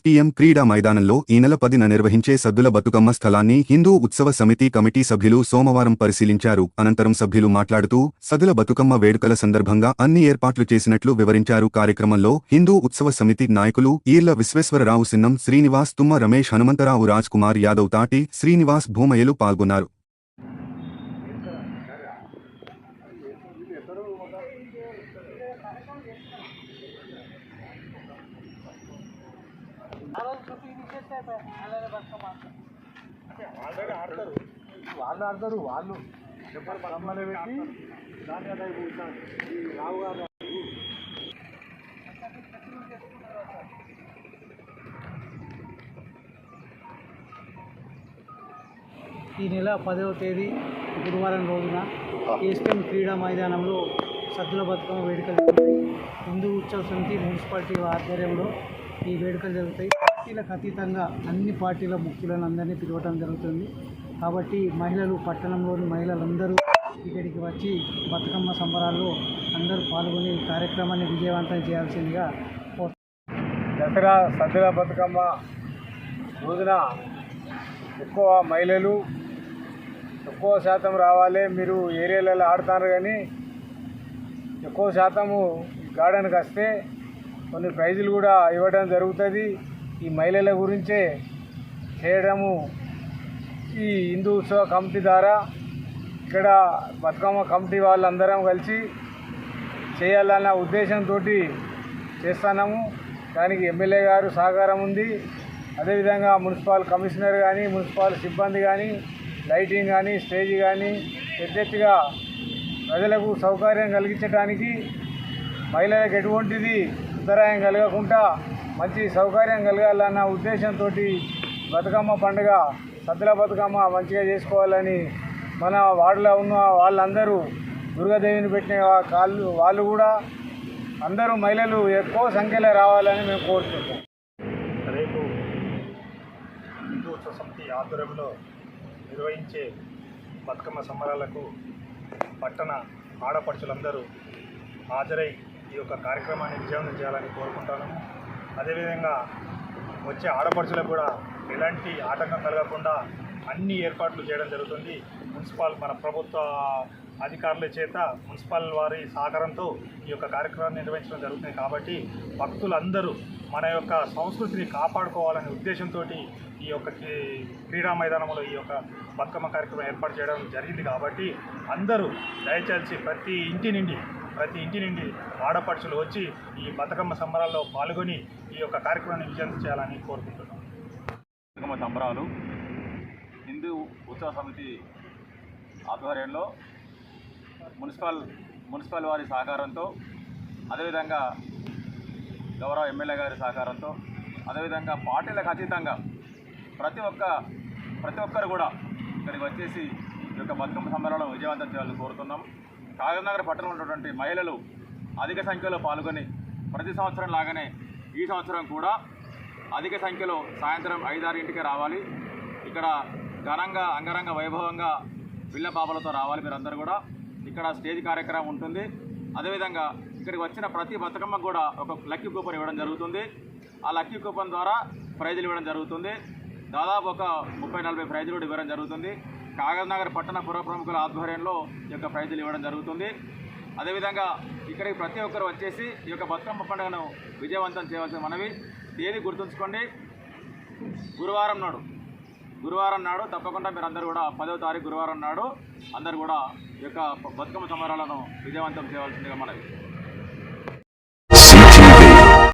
SPM క్రీడా మైదానంలో ఈ నెల పదిన నిర్వహించే సద్దుల బతుకమ్మ స్థలాన్ని హిందూ ఉత్సవ సమితి కమిటీ సభ్యులు సోమవారం పరిశీలించారు. అనంతరం సభ్యులు మాట్లాడుతూ సదుల బతుకమ్మ వేడుకల సందర్భంగా అన్ని ఏర్పాట్లు చేసినట్లు వివరించారు. కార్యక్రమంలో హిందూ ఉత్సవ సమితి నాయకులు ఈర్ల విశ్వేశ్వరరావు సిన్నం శ్రీనివాస్ తుమ్మ రమేష్ హనుమంతరావు రాజ్ కుమార్ యాదవ్ తాటి శ్రీనివాస్ భూమయ్యలు పాల్గొన్నారు. వాళ్ళు ఆడతారు వాళ్ళు. చెప్పారు పెట్టి దాని ఈ రావు గారు ఈ నెల పదవ తేదీ గురువారం రోజున ఏస్టెం క్రీడా మైదానంలో సద్దుల బతుకమ్మ వేడుకలు జరుగుతాయి. హిందూ ఉత్సవ సమితి మున్సిపాలిటీ ఆధ్వర్యంలో ఈ వేడుకలు జరుగుతాయి. పార్టీలకు అతీతంగా అన్ని పార్టీల ముఖ్యులను అందరినీ పిలవటం జరుగుతుంది. కాబట్టి మహిళలు పట్టణంలోని మహిళలందరూ ఇక్కడికి వచ్చి బతుకమ్మ సంబరాల్లో అందరూ పాల్గొని కార్యక్రమాన్ని విజయవంతం చేయాల్సిందిగా దసరా సద్దుల బతుకమ్మ రోజున ఎక్కువ మహిళలు ఎక్కువ శాతం రావాలి. మీరు ఏరియాలలో ఆడుతారు కానీ ఎక్కువ శాతము గార్డెన్కి వస్తే కొన్ని ప్రైజులు కూడా ఇవ్వడం జరుగుతుంది. ఈ మహిళల గురించే చేయడము ఈ హిందూ ఉత్సవ కమిటీ ద్వారా ఇక్కడ బతుకమ్మ కమిటీ వాళ్ళందరం కలిసి చేయాలన్న ఉద్దేశంతో చేస్తున్నాము. దానికి ఎమ్మెల్యే గారు సహకారం ఉంది. అదేవిధంగా మున్సిపల్ కమిషనర్ కానీ మున్సిపల్ సిబ్బంది కానీ లైటింగ్ కానీ స్టేజ్ కానీ పెద్దెత్తుగా ప్రజలకు సౌకర్యం కలిగించడానికి మహిళలకు ఎటువంటిది అంతరాయం కలగకుండా మంచి సౌకర్యం కలగాలన్న ఉద్దేశంతో బతుకమ్మ పండుగ సద్దుల బతుకమ్మ మంచిగా చేసుకోవాలని మన వార్డులో ఉన్న వాళ్ళందరూ దుర్గాదేవిని పెట్టిన కాళ్ళు వాళ్ళు కూడా అందరూ మహిళలు ఎక్కువ సంఖ్యలో రావాలని మేము కోరుతున్నాం రేపు హిందూ ఉత్సవ సమితి ఆధ్వర్యంలో నిర్వహించే బతుకమ్మ సంబరాలకు పట్టణ ఆడపడుచులందరూ హాజరై ఈ యొక్క కార్యక్రమాన్ని విజయవంతం చేయాలని కోరుకుంటాను. అదేవిధంగా వచ్చే ఆడపడుచులకు కూడా ఎలాంటి ఆటంకం కలగకుండా అన్ని ఏర్పాట్లు చేయడం జరుగుతుంది. మున్సిపల్ మన ప్రభుత్వ అధికారుల చేత మున్సిపల్ వారి సహకారంతో ఈ యొక్క కార్యక్రమాన్ని నిర్వహించడం జరుగుతుంది. కాబట్టి భక్తులందరూ మన యొక్క సంస్కృతిని కాపాడుకోవాలనే ఉద్దేశంతో ఈ యొక్క క్రీడా మైదానంలో ఈ యొక్క బతుకమ్మ కార్యక్రమం ఏర్పాటు చేయడం జరిగింది. కాబట్టి అందరూ దయచేసి ప్రతి ఇంటి నుండి ప్రతి ఇంటి నుండి ఆడపడుచులు వచ్చి ఈ బతుకమ్మ సంబరాల్లో పాల్గొని ఈ యొక్క కార్యక్రమాన్ని విజయం చేయాలని కోరుకుంటున్నాం. బతుకమ్మ సంబరాలు హిందూ ఉత్సవ సమితి ఆధ్వర్యంలో మున్సిపల్ మున్సిపల్ వారి సహకారంతో అదేవిధంగా గౌరవ ఎమ్మెల్యే గారి సహకారంతో అదేవిధంగా పార్టీలకు అతీతంగా ప్రతి ఒక్క ప్రతి ఒక్కరు కూడా ఇక్కడికి వచ్చేసి ఈ యొక్క బతుకమ్మ సంబరాలను విజయవంతం చేయాలని కోరుతున్నాం. కాగనగర్ పట్టణంలో ఉన్నటువంటి మహిళలు అధిక సంఖ్యలో పాల్గొని ప్రతి సంవత్సరం లాగానే ఈ సంవత్సరం కూడా అధిక సంఖ్యలో సాయంత్రం ఐదారింటికి రావాలి. ఇక్కడ ఘనంగా అంగరంగ వైభవంగా పిల్లపాపలతో రావాలి మీరందరూ కూడా. ఇక్కడ స్టేజ్ కార్యక్రమం ఉంటుంది. అదేవిధంగా ఇక్కడికి వచ్చిన ప్రతి బతుకమ్మకు కూడా ఒక లక్కీ కూపన్ ఇవ్వడం జరుగుతుంది. ఆ లక్కీ కూపన్ ద్వారా ప్రైజులు ఇవ్వడం జరుగుతుంది. దాదాపు ఒక ముప్పై నలభై ప్రైజులు కూడా ఇవ్వడం జరుగుతుంది. కాగజ్నగర్ పట్టణ పుర ప్రముఖుల ఆధ్వర్యంలో ఈ యొక్క ప్రైజులు ఇవ్వడం జరుగుతుంది. అదేవిధంగా ఇక్కడికి ప్రతి ఒక్కరు వచ్చేసి ఈ యొక్క బతుకమ్మ పండుగను విజయవంతం చేయవలసిన మనవి. తేదీ గుర్తుంచుకోండి. గురువారం నాడు. గురువారం నాడు తప్పకుండా మీరు అందరూ కూడా పదవ తారీఖు గురువారం నాడు అందరూ కూడా ఈ యొక్క బతుకమ్మ సంబరాలను విజయవంతం చేయవలసిందిగా మనవి.